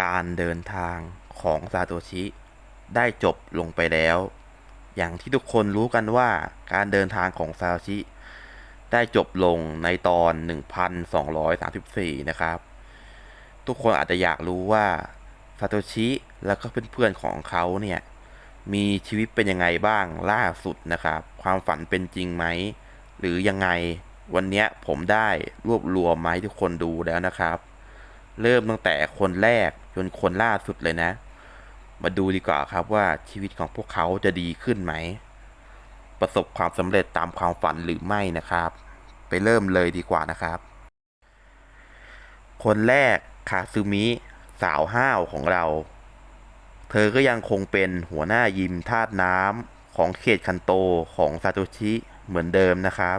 การเดินทางของซาโตชิได้จบลงไปแล้ว อย่างที่ทุกคนรู้กันว่าการเดินทางของซาโตชิได้จบลงในตอน 1234 นะครับ ทุกคนอาจจะอยากรู้ว่าซาโตชิแล้วก็เพื่อนๆของเขาเนี่ย มีชีวิตเป็นยังไงบ้างล่าสุดนะครับ ความฝันเป็นจริงไหม หรือยังไงวันนี้ผมได้รวบรวมมาให้ทุกคนดูแล้วนะครับ เริ่มตั้งแต่คนแรก จนคนล่าสุดเลยนะ มาดูดีกว่าครับว่าชีวิตของพวกเขาจะดีขึ้นไหม ประสบความสำเร็จตามความฝันหรือไม่นะครับ ไปเริ่มเลยดีกว่านะครับ คนแรกคาซึมิสาวห้าวของเรา เธอก็ยังคงเป็นหัวหน้ายิมธาตุน้ำของเขตคันโตของซาโตชิเหมือนเดิมนะครับ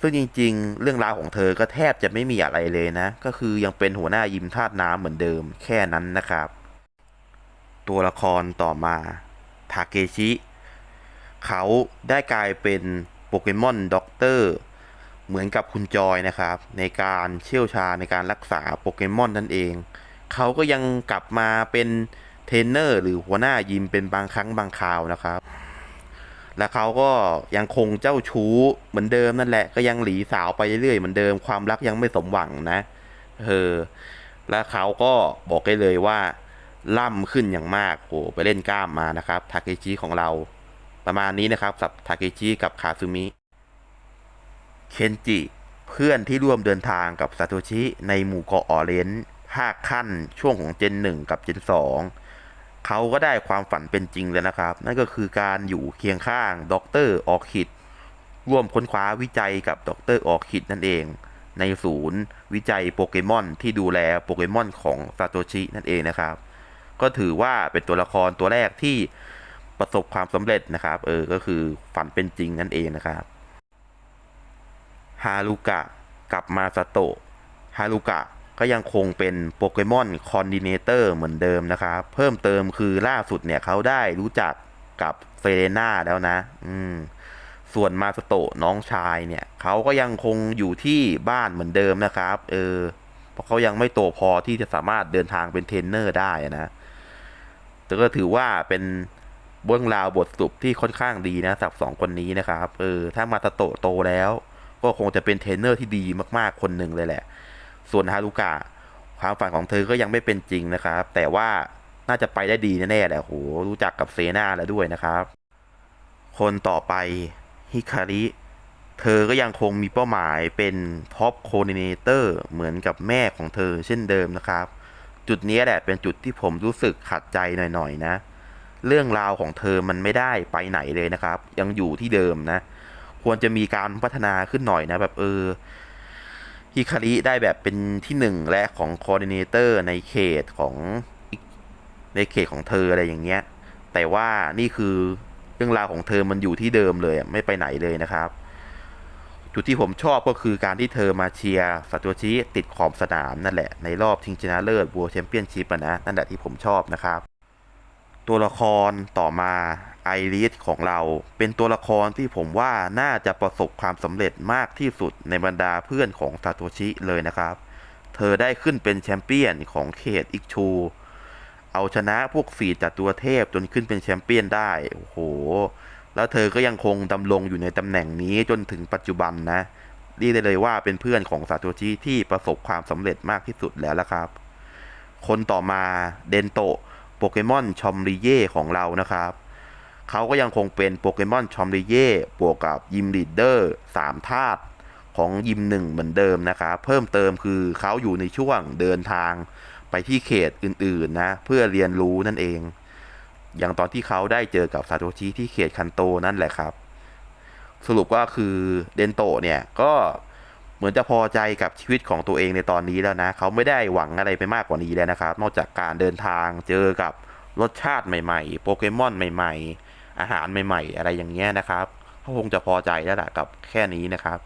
ซึ่งจริง ๆ เรื่องราวของเธอก็แทบจะไม่มีอะไรเลยนะ ก็คือยังเป็นหัวหน้ายิมธาตุน้ำเหมือนเดิมแค่นั้นนะครับ ตัวละครต่อมาทาเกชิ เขาได้กลายเป็นโปเกมอนด็อกเตอร์เหมือนกับคุณจอยนะครับ ในการเชี่ยวชาญในการรักษาโปเกมอนนั่นเอง เขาก็ยังกลับมาเป็นเทรนเนอร์หรือหัวหน้ายิมเป็นบางครั้งบางคราวนะครับ และเขาก็ยังคงเจ้าชู้เหมือนเดิมนั่นแหละ ก็ยังหลีสาวไปเรื่อยๆเหมือนเดิมความรักยังไม่สมหวังนะเออและเขาก็บอกได้เลยว่า ล่ำขึ้นอย่างมากโหไปเล่นกล้ามมานะครับทาเกชิของเรา ประมาณนี้นะครับสับทาเกชิกับคาซึมิเคนจิเพื่อนที่ร่วมเดินทางกับซาโตชิในหมู่เกาะออเรนจ์ภาคขั้นช่วงของเจนหนึ่งกับเจนสอง เขาก็ได้ความฝันเป็นจริงแล้วนะครับ นั่นก็คือการอยู่เคียงข้างดรออคิดร่วมค้นคว้าวิจัยกับดรออคิดนั่นเอง ในศูนย์วิจัยโปเกมอนที่ดูแลโปเกมอนของซาโตชินั่นเองนะครับ ก็ถือว่าเป็นตัวละครตัวแรกที่ประสบความสำเร็จนะครับ เออ ก็คือฝันเป็นจริงนั่นเองนะครับ ฮารุกะ กลับมาซาโตะ ฮารุกะ ก็ยังคงเป็นโปเกมอนคอนดิเนเตอร์เหมือนเดิมนะครับ เพิ่มเติมคือล่าสุดเนี่ยเขาได้รู้จักกับเฟเรน่าแล้วนะ อืม ส่วนมาสโตะน้องชายเนี่ยเขาก็ยังคงอยู่ที่บ้านเหมือนเดิมนะครับ เออ เพราะเขายังไม่โตพอที่จะสามารถเดินทางเป็นเทรนเนอร์ได้นะแต่ก็ถือว่าเป็นเบื้องราวบทสรุปที่ค่อนข้างดีนะสำหรับสองคนนี้นะครับ เออ ถ้ามาตาโตะโตแล้ว ก็คงจะเป็นเทรนเนอร์ที่ดีมากๆคนหนึ่งเลยแหละ ส่วนฮารุกะความฝันของเธอก็ยังไม่เป็นจริงนะครับ แต่ว่าน่าจะไปได้ดีแน่ๆแหละโหรู้จักกับเซนาแล้วด้วยนะครับ คนต่อไปฮิคาริเธอก็ยังคงมีเป้าหมายเป็นท็อปโคดิเนเตอร์เหมือนกับแม่ของเธอเช่นเดิมนะครับ จุดนี้แหละเป็นจุดที่ผมรู้สึกขัดใจหน่อยๆนะ เรื่องราวของเธอมันไม่ได้ไปไหนเลยนะครับ ยังอยู่ที่เดิมนะ ควรจะมีการพัฒนาขึ้นหน่อยนะแบบเออ ฮิคาริได้แบบเป็นที่หนึ่งและของคอร์ดิเนเตอร์ในเขตของในเขตของเธออะไรอย่างเงี้ย แต่ว่านี่คือเรื่องราวของเธอมันอยู่ที่เดิมเลยไม่ไปไหนเลยนะครับ จุดที่ผมชอบก็คือการที่เธอมาเชียร์ซาโตชิติดขอบสนามนั่นแหละในรอบชิงชนะเลิศบัวแชมเปี้ยนชิพนะ นั่นแหละที่ผมชอบนะครับ ตัวละครต่อมา ไอริสของเรา เป็นตัวละครที่ผมว่าน่าจะประสบความสำเร็จมากที่สุดในบรรดาเพื่อนของซาโตชิเลยนะครับ เธอได้ขึ้นเป็นแชมเปี้ยนของเขตอิกชู เอาชนะพวกฝีจัตัวเทพจนขึ้นเป็นแชมเปี้ยนได้ โอ้โห แล้วเธอก็ยังคงดำรงอยู่ในตำแหน่งนี้จนถึงปัจจุบันนะเรียกได้เลยว่าเป็นเพื่อนของซาโตชิที่ประสบความสำเร็จมากที่สุดแล้วละครับ คนต่อมาเดนโตะโปเกมอนชอมริเย่ของเรานะครับ เขาก็ยังคงเป็นโปเกมอนชอมริเย่บวกกับยิมลีดเดอร์สามธาตุของยิมหนึ่งเหมือนเดิมนะครับเพิ่มเติมคือเขาอยู่ในช่วงเดินทางไปที่เขตอื่นๆนะเพื่อเรียนรู้นั่นเอง อย่างตอนที่เขาได้เจอกับซาโตชิที่เขตคันโตนั่นแหละครับ สรุปก็คือเดนโตะเนี่ยก็เหมือนจะพอใจกับชีวิตของตัวเองในตอนนี้แล้วนะ เขาไม่ได้หวังอะไรไปมากกว่านี้แล้วนะครับ นอกจากการเดินทางเจอกับรสชาติใหม่ๆ โปเกมอนใหม่ ๆ อาหารใหม่ ๆ อะไรอย่างเงี้ยนะครับเขาคงจะพอใจแล้วแหละกับแค่นี้นะครับ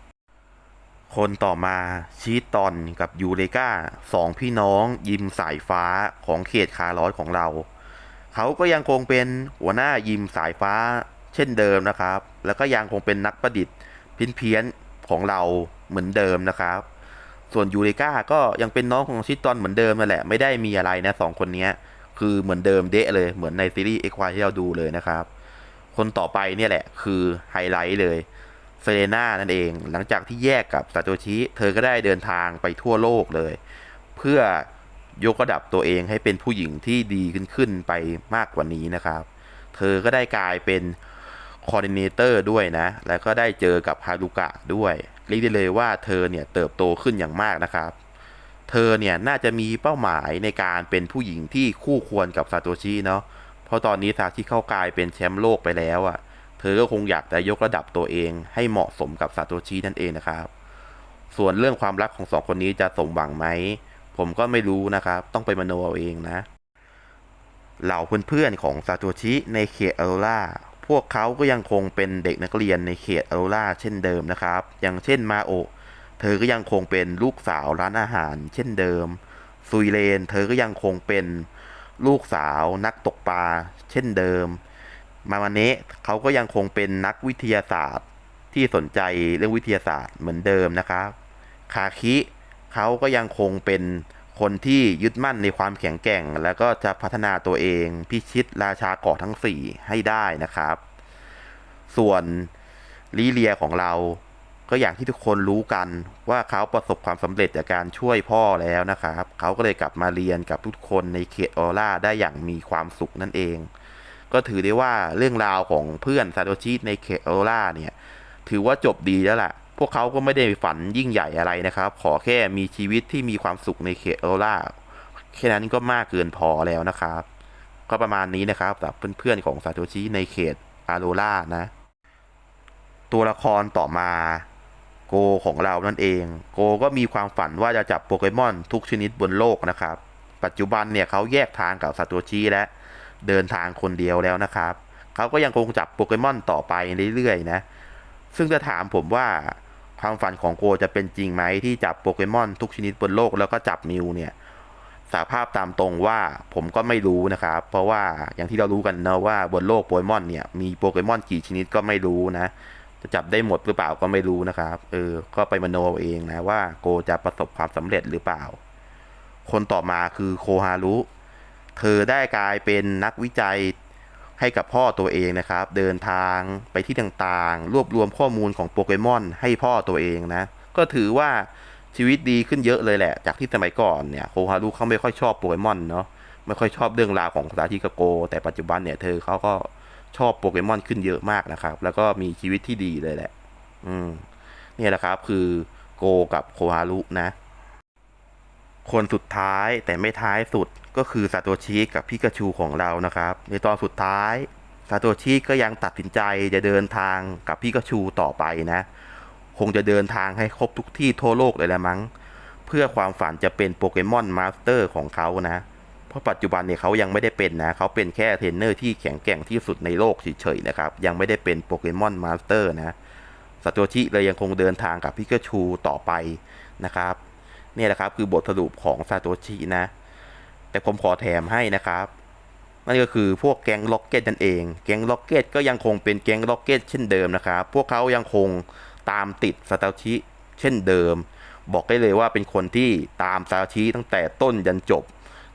คนต่อมาชีตอนกับยูเรกาสองพี่น้องยิมสายฟ้าของเขตคาร์ลอสของเรา เขาก็ยังคงเป็นหัวหน้ายิมสายฟ้าเช่นเดิมนะครับ แล้วก็ยังคงเป็นนักประดิษฐ์เพี้ยนของเราเหมือนเดิมนะครับ ส่วนยูริก้าก็ยังเป็นน้องของชิตตอนเหมือนเดิมนั่นแหละ ไม่ได้มีอะไรนะสองคนนี้คือเหมือนเดิมเดะเลยเหมือนในซีรีส์เอ็กควายที่เราดูเลยนะครับ คนต่อไปเนี่ยแหละคือไฮไลท์เลยเซเลน่านั่นเอง หลังจากที่แยกกับซาโตชิ เธอก็ได้เดินทางไปทั่วโลกเลย เพื่อยกระดับตัวเองให้เป็นผู้หญิงที่ดีขึ้นขึ้นไปมากกว่านี้นะครับ เธอก็ได้กลายเป็นคอร์ดิเนเตอร์ด้วยนะ แล้วก็ได้เจอกับฮารุกะด้วยเรียกได้เลยว่าเธอเนี่ยเติบโตขึ้นอย่างมากนะครับ เธอเนี่ยน่าจะมีเป้าหมายในการเป็นผู้หญิงที่คู่ควรกับซาโตชิเนาะ เพราะตอนนี้ซาชิเข้ากลายเป็นแชมป์โลกไปแล้วอะ่ะ เธอก็คงอยากจะยกระดับตัวเองให้เหมาะสมกับซาโตชินั่นเองนะครับ ส่วนเรื่องความรักของสองคนนี้จะสมหวังไหม ผมก็ไม่รู้นะครับ ต้องไปมโนเอาเองนะ เหล่าเพื่อนๆของซาโตชิในเขตอโรราพวกเขาก็ยังคงเป็นเด็กนักเรียนในเขตอโรราเช่นเดิมนะครับ อย่างเช่นมาโอเธอก็ยังคงเป็นลูกสาวร้านอาหาร เช่นเดิมซุยเลน เธอก็ยังคงเป็น ลูกสาวนักตกปลาเช่นเดิม มามาเนะเขาก็ยังคงเป็นนักวิทยาศาสตร์ที่สนใจเรื่องวิทยาศาสตร์เหมือนเดิมนะครับคาคิเขาก็ยังคงเป็นคนที่ยึดมั่นในความแข็งแกร่ง แล้วก็จะพัฒนาตัวเองพิชิตราชาเกาะทั้ง 4 ให้ได้นะครับ ส่วนลีเลียของเรา ก็อย่างที่ทุกคนรู้กันว่าเขาประสบความสำเร็จจากการช่วยพ่อแล้วนะครับเขาก็เลยกลับมาเรียนกับทุกคนในเขตออร่าได้อย่างมีความสุขนั่นเอง ก็ถือได้ว่าเรื่องราวของเพื่อนซาโตชิในเขตออร่าเนี่ย ถือว่าจบดีแล้วล่ะ พวกเขาก็ไม่ได้ฝันยิ่งใหญ่อะไรนะครับ ขอแค่มีชีวิตที่มีความสุขในเขตออร่าแค่นั้นก็มากเกินพอแล้วนะครับ ก็ประมาณนี้นะครับสำหรับเพื่อนๆของซาโตชิในเขตอาโรล่านะ ตัวละครต่อมา โกของเรานั่นเอง โกก็มีความฝันว่าจะจับโปเกมอนทุกชนิดบนโลกนะครับ ปัจจุบันเนี่ยเขาแยกทางกับซาโตชิและเดินทางคนเดียวแล้วนะครับ เขาก็ยังคงจับโปเกมอนต่อไปเรื่อยๆนะ ซึ่งจะถามผมว่าความฝันของโกจะเป็นจริงไหมที่จับโปเกมอนทุกชนิดบนโลกแล้วก็จับมิวเนี่ยสาภาพตามตรงว่าผมก็ไม่รู้นะครับ เพราะว่าอย่างที่เรารู้กันนะว่าบนโลกโปเกมอนเนี่ยมีโปเกมอนกี่ชนิดก็ไม่รู้นะ จะจับได้หมดหรือเปล่าก็ไม่รู้นะครับ เออ ก็ไปมโนเอาเองนะว่าโกจะประสบความสำเร็จหรือเปล่า คนต่อมาคือโคฮารุ เธอได้กลายเป็นนักวิจัยให้กับพ่อตัวเองนะครับ เดินทางไปที่ต่างๆ รวบรวมข้อมูลของโปเกมอนให้พ่อตัวเองนะ ก็ถือว่าชีวิตดีขึ้นเยอะเลยแหละ จากที่สมัยก่อนเนี่ยโคฮารุเขาไม่ค่อยชอบโปเกมอนเนาะ ไม่ค่อยชอบเรื่องราวของสาธิกาโก แต่ปัจจุบันเนี่ยเธอเขาก็ ชอบโปเกมอนขึ้นเยอะมากนะครับ แล้วก็มีชีวิตที่ดีเลยแหละ อืมนี่แหละครับคือโกกับโคฮารุนะ คนสุดท้ายแต่ไม่ท้ายสุดก็คือซาโตชิกับพิกาชูของเรานะครับ ในตอนสุดท้ายซาโตชิก็ยังตัดสินใจจะเดินทางกับพิกาชูต่อไปนะ คงจะเดินทางให้ครบทุกที่ทั่วโลกเลยละมั้ง เพื่อความฝันจะเป็นโปเกมอนมาสเตอร์ของเขานะ เพราะปัจจุบันเนี่ยเขายังไม่ได้เป็นนะเขาเป็นแค่เทรนเนอร์ที่แข็งแกร่งที่สุดในโลกเฉยๆนะครับ ยังไม่ได้เป็นโปเกมอนมาสเตอร์นะซาโตชิเลยยังคงเดินทางกับพิกาชูต่อไปนะครับเนี่ยแหละครับคือบทสรุปของซาโตชินะ แต่ผมขอแถมให้นะครับ นั่นก็คือพวกแก๊งล็อกเก็ตนั่นเอง แก๊งล็อกเก็ตก็ยังคงเป็นแก๊งล็อกเก็ตเช่นเดิมนะครับ พวกเขายังคงตามติดซาโตชิเช่นเดิม บอกได้เลยว่าเป็นคนที่ตามซาโตชิตั้งแต่ต้นยันจบ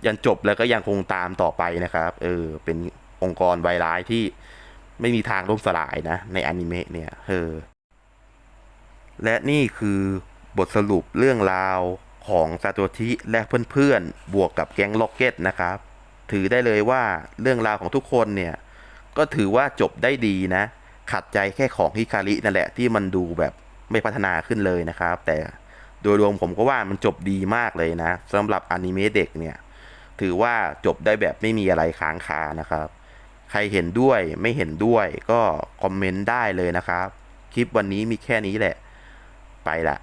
ยันจบแล้วก็ยังคงตามต่อไปนะครับ เออ เป็นองค์กรวายร้ายที่ไม่มีทางล่มสลายนะ ในอนิเมะเนี่ย เออ และนี่คือบทสรุปเรื่องราวของซาโตชิและเพื่อนๆ บวกกับแก๊งล็อกเก็ตนะครับ ถือได้เลยว่าเรื่องราวของทุกคนเนี่ย ก็ถือว่าจบได้ดีนะ ขัดใจแค่ของฮิคารินั่นแหละที่มันดูแบบไม่พัฒนาขึ้นเลยนะครับ แต่โดยรวมผมก็ว่ามันจบดีมากเลยนะสำหรับอนิเมะเด็กเนี่ย ถือว่าจบได้แบบไม่มีอะไรค้างคานะครับ ใครเห็นด้วยไม่เห็นด้วยก็คอมเมนต์ได้เลยนะครับ คลิปวันนี้มีแค่นี้แหละ ไปละ